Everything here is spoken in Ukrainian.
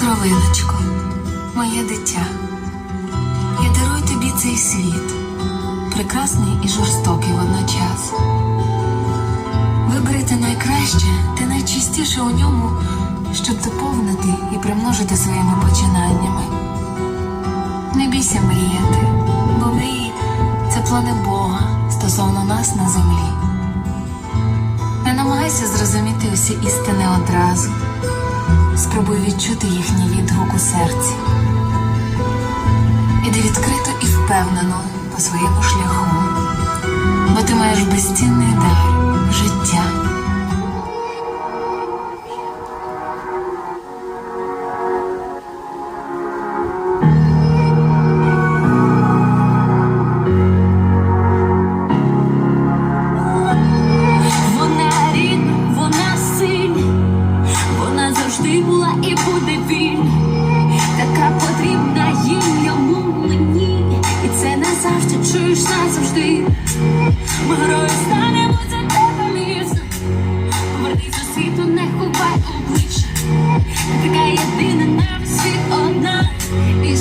Полиночко, моє дитя, я дарую тобі цей світ, прекрасний і жорстокий водночас. Виберите найкраще та найчистіше у ньому, щоб доповнити і примножити своїми починаннями. Не бійся мріяти, бо мрії це плани Бога стосовно нас на землі. Не намагайся зрозуміти усі істини одразу. Спробуй відчути їхній відгук у серці. Іди відкрито і впевнено по своєму шляху, бо ти маєш безцінний дар завжди. Ми герої станемо за тебе місце. Повернись до світу, не ховай обличчя. Така єдина на світ одна. І